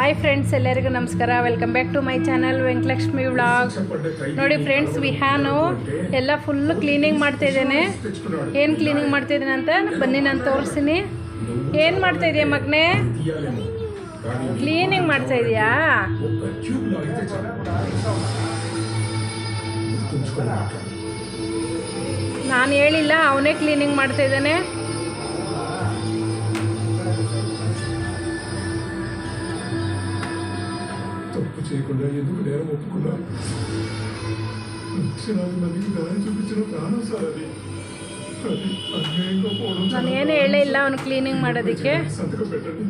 Hi friends ಎಲ್ಲರಿಗೂ ನಮಸ್ಕಾರ. Welcome back to my channel Venkatalakshmi vlog ನೋಡಿ ಫ್ರೆಂಡ್ಸ್ ವಿಹಾನು ಎಲ್ಲ ಫುಲ್ಲು ಕ್ಲೀನಿಂಗ್ ಮಾಡ್ತಾ ಇದ್ದೇನೆ ಏನು ಕ್ಲೀನಿಂಗ್ ಮಾಡ್ತಾ ಇದ್ದೇನೆ ಅಂತ ಬನ್ನಿ, ನಾನು ತೋರಿಸ್ತೀನಿ. ಏನು ಮಾಡ್ತಾ ಇದೆಯಾ ಮಗನೇ? ಕ್ಲೀನಿಂಗ್ ಮಾಡ್ತಾ ಇದೆಯಾ ನಾನು ಹೇಳಿಲ್ಲ, ಅವನೇ ಕ್ಲೀನಿಂಗ್ ಮಾಡ್ತಾ తప్పు చేయకుండా ఎందుకు నేరం ఒప్పుకున్నా లక్షలాది మందికి దారి చూపించిన ప్రాణం సార్ అది అది అన్యాయంగా పోవడం ನಾನು ಏನು ಹೇಳೇ ಇಲ್ಲ ಅವನು ಕ್ಲೀನಿಂಗ್ ಮಾಡೋದಕ್ಕೆ సంతకం పెట్టండి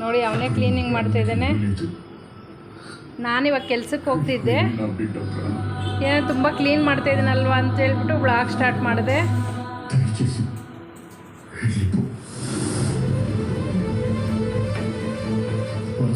ನೋಡಿ ಅವನೇ ಕ್ಲೀನಿಂಗ್ ಮಾಡ್ತಾ ಇದ್ದಾನೆ ನಾನು ಇವಾಗ ಕೆಲ್ಸಕ್ಕೆ ಹೋಗ್ತಿದ್ದೆ నా బిడ్డ ప్రాణం ಏನೋ ತುಂಬ ಕ್ಲೀನ್ ಮಾಡ್ತಾ ಇದ್ದೀನಲ್ವಾ ಅಂತ ಹೇಳ್ಬಿಟ್ಟು ಬ್ಲಾಗ್ ಸ್ಟಾರ್ಟ್ ಮಾಡಿದೆ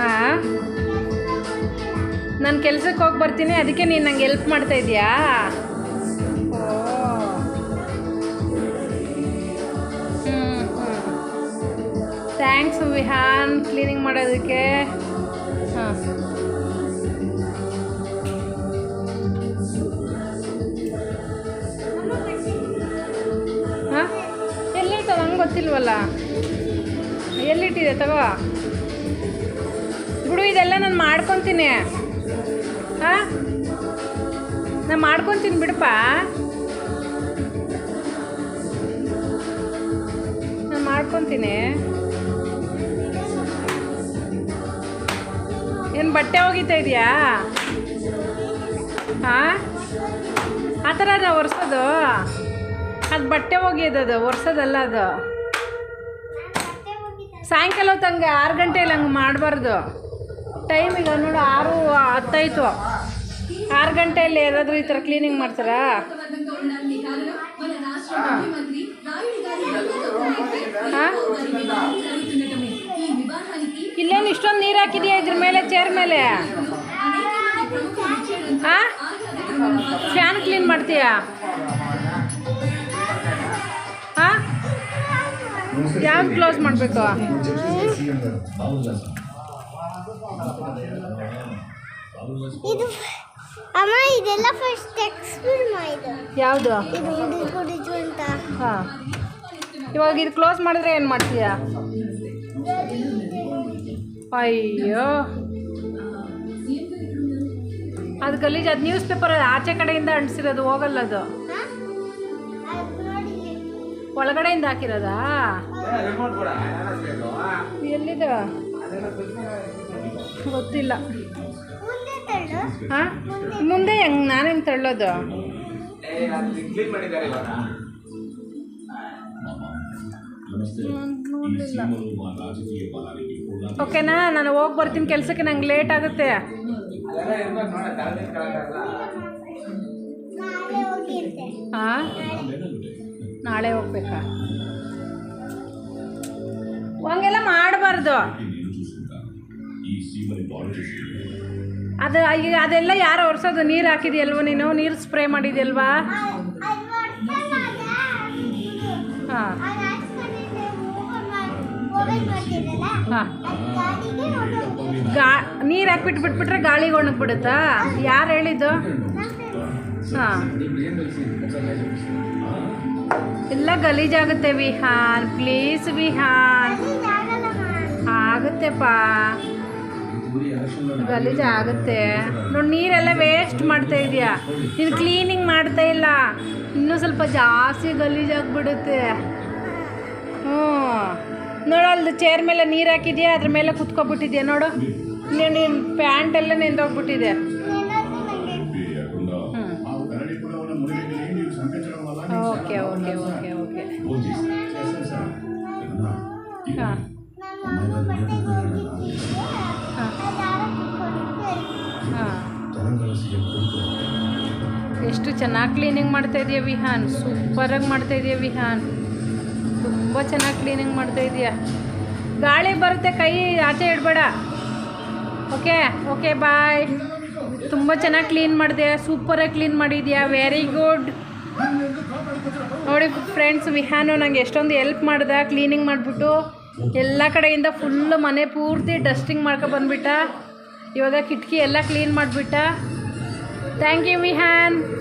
ಆ? ನಾನು ಕೆಲ್ಸಕ್ಕೆ ಹೋಗಿ ಬರ್ತೀನಿ, ಅದಕ್ಕೆ ನೀನು ನಂಗೆ ಹೆಲ್ಪ್ ಮಾಡ್ತಾ ಇದೆಯಾ? ಥ್ಯಾಂಕ್ಸ್ ವಿಹಾನ್ ಕ್ಲೀನಿಂಗ್ ಮಾಡೋದಕ್ಕೆ. ಹಾಂ. ಹಾಂ? ಎಲ್ಲಿಟ್ಟದ ನಂಗೆ ಗೊತ್ತಿಲ್ವಲ್ಲ. ಎಲ್ಲಿಟ್ಟಿದೆ ತಗೋ? ಬಿಡು, ಇದೆಲ್ಲ ನಾನು ಮಾಡ್ಕೊತೀನಿ. ಹಾಂ? ನಾನು ಮಾಡ್ಕೊತೀನಿ ಬಿಡಪ್ಪ. ನಾನು ಮಾಡ್ಕೊತೀನಿ. ಏನು ಬಟ್ಟೆ ಹೋಗಿತಾ ಇದೆಯಾ? ಹಾಂ? ಆ ಥರ ಅದ ಒರೆಸೋದು? ಅದು ಬಟ್ಟೆ ಒಗೆಯೋದು ಒರೆಸೋದಲ್ಲ ಅದು. ಸಾಯಂಕಾಲ ಹೊತ್ತು ಹಂಗೆ ಆರು ಗಂಟೆಯಲ್ಲಿ ಹಂಗೆ ಮಾಡಬಾರ್ದು. ಟೈಮ್ ಈಗ ನೋಡು ಆರು ಹತ್ತಾಯ್ತು ಆರು ಗಂಟೆಯಲ್ಲಿ ಯಾರಾದರೂ ಈ ಥರ ಕ್ಲೀನಿಂಗ್ ಮಾಡ್ತಾರಾ? ಇಲ್ಲೇನು ಇಷ್ಟೊಂದು ನೀರು ಹಾಕಿದೆಯಾ ಇದ್ರ ಮೇಲೆ ಚೇರ್ ಮೇಲೆ? ಹಾಂ? ಫ್ಯಾನ್ ಕ್ಲೀನ್ ಮಾಡ್ತೀಯಾ? ಹಾಂ? ಯಾವ್ದು ಕ್ಲೋಸ್ ಮಾಡಬೇಕು? ಇದು ಅಮ್ಮ ಇದೆಲ್ಲ ಫಸ್ಟ್ ಎಕ್ಸ್ಪ್ಲೇನ್ ಮಾಡಿದ್ದು ಯಾವುದು? ಇದು ಹುಡುಗ ಕುಡಿದು ಅಂತ. ಹಾಂ. ಇವಾಗ ಇದು ಕ್ಲೋಸ್ ಮಾಡಿದ್ರೆ ಏನು ಮಾಡ್ತೀಯಾ? ಅಯ್ಯೋ. ಅದು ಗಲೀಜು ಅದು ನ್ಯೂಸ್ ಪೇಪರ್ ಆಚೆ ಕಡೆಯಿಂದ ಅಂಟಿಸಿರೋದು ಹೋಗಲ್ಲ ಅದು. ಹಾ? ಅದು ನೋಡಿ. ಒಳಗಡೆಯಿಂದ ಹಾಕಿರೋದಾ? ಎಲ್ಲಿದೆ ಗೊತ್ತಿಲ್ಲ. ಹಾಂ? ಮುಂದೆ ಹೆಂಗೆ ನಾನು ಹೆಂಗೆ ತಳ್ಳೋದು? ಓಕೆನಾ? ನಾನು ಹೋಗಿ ಬರ್ತೀನಿ ಕೆಲಸಕ್ಕೆ ನಂಗೆ ಲೇಟ್ ಆಗುತ್ತೆ. ಹಾಂ ನಾಳೆ ಹೋಗ್ಬೇಕಾ? ಹಂಗೆಲ್ಲ ಮಾಡಬಾರ್ದು. ಅದು ಈಗ ಅದೆಲ್ಲ ಯಾರು ಒರೆಸೋದು? ನೀರು ಹಾಕಿದೆಯಲ್ವ ನೀನು? ನೀರು ಸ್ಪ್ರೇ ಮಾಡಿದೆಯಲ್ವಾ? ಹಾಂ. ಹಾಂ. ಗಾ ನೀರು ಹಾಕ್ಬಿಟ್ಟು ಬಿಟ್ಬಿಟ್ರೆ ಗಾಳಿಗೆ ಒಣಗ್ಬಿಡುತ್ತಾ? ಯಾರು ಹೇಳಿದ್ದು? ಹಾಂ. ಎಲ್ಲ ಗಲೀಜಾಗುತ್ತೆ ವಿಹಾನ್. ಪ್ಲೀಸ್ ವಿಹಾನ್. ಆಗುತ್ತೆಪ್ಪ. ಗಲೀಜಾಗುತ್ತೆ ನೋಡಿ ನೀರೆಲ್ಲ ವೇಸ್ಟ್ ಮಾಡ್ತಾ ಇದೆಯಾ? ನೀನು ಕ್ಲೀನಿಂಗ್ ಮಾಡ್ತಾ ಇಲ್ಲ. ಇನ್ನೂ ಸ್ವಲ್ಪ ಜಾಸ್ತಿ ಗಲೀಜಾಗ್ಬಿಡುತ್ತೆ ಹ್ಞೂ. ನೋಡು ಅಲ್ಲಿ ಚೇರ್ ಮೇಲೆ ನೀರು ಹಾಕಿದ್ಯಾ? ಅದ್ರ ಮೇಲೆ ಕುತ್ಕೊಬಿಟ್ಟಿದ್ಯಾ ನೋಡು. ನೀನು ಪ್ಯಾಂಟೆಲ್ಲ ನೆಂದೋಗ್ಬಿಟ್ಟಿದೆ. Okay okay okay. ಚೆನ್ನಾಗಿ ಕ್ಲೀನಿಂಗ್ ಮಾಡ್ತಾ ಇದೆಯಾ ವಿಹಾನ್? ಸೂಪರಾಗಿ ಮಾಡ್ತಾ ಇದೆಯಾ ವಿಹಾನ್. ತುಂಬ ಚೆನ್ನಾಗಿ ಕ್ಲೀನಿಂಗ್ ಮಾಡ್ತಾ ಇದೆಯಾ. ಗಾಳಿ ಬರುತ್ತೆ, ಕೈ ಆಚೆ ಇಡಬೇಡ. Okay okay, bye. ತುಂಬ ಚೆನ್ನಾಗಿ ಕ್ಲೀನ್ ಮಾಡಿದೆ. ಸೂಪರಾಗಿ ಕ್ಲೀನ್ ಮಾಡಿದೆಯಾ? ವೆರಿ ಗುಡ್ ನೋಡಿ ಫ್ರೆಂಡ್ಸ್ ವಿಹಾನು ನಂಗೆ ಎಷ್ಟೊಂದು ಎಲ್ಪ್ ಮಾಡ್ದೆ ಕ್ಲೀನಿಂಗ್ ಮಾಡಿಬಿಟ್ಟು. ಎಲ್ಲ ಕಡೆಯಿಂದ ಫುಲ್ಲು ಮನೆ ಪೂರ್ತಿ ಡಸ್ಟಿಂಗ್ ಮಾಡ್ಕೊ ಬಂದ್ಬಿಟ್ಟ. ಇವಾಗ ಕಿಟಕಿ ಎಲ್ಲ ಕ್ಲೀನ್ ಮಾಡಿಬಿಟ್ಟ. Thank you Vihan.